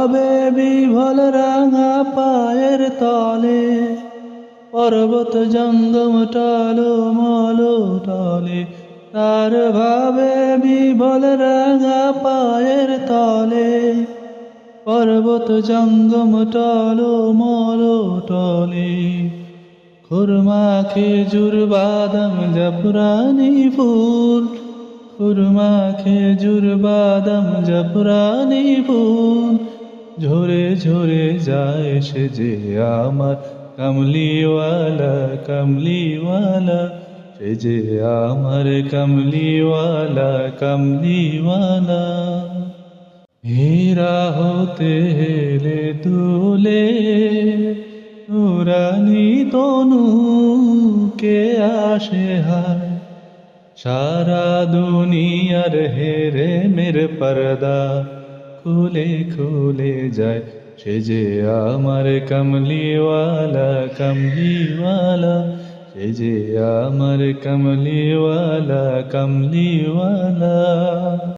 ভাবে বিভল রাঙা পায়ের তলে, পর্বত জঙ্গম টালো মলো টলে, তার ভাবে বিভল রাঙা পায়ের তলে, পর্বত জঙ্গম টলো মলো টলে। খুরমা, খেজুর, বাদাম, জাফরানি ফুল, খুরমা, খেজুর, বাদাম, জাফরানি ফুল ঝরে ঝরে যায় সে যে আমার। কমলিওয়ালা কমলিওয়ালা, সে যে আমার। কমলিওয়ালা কমলিওয়ালা। হীরা হতে হেলে তুলে, নুরানি তনু কে আসে হায়। সারা দুনিয়ার হেরে মের পর্দা খুলে খুলে যায়। সে যে আমার কমলিওয়ালা কমলিওয়ালা। সে যে আমার কমলিওয়ালা কমলিওয়ালা।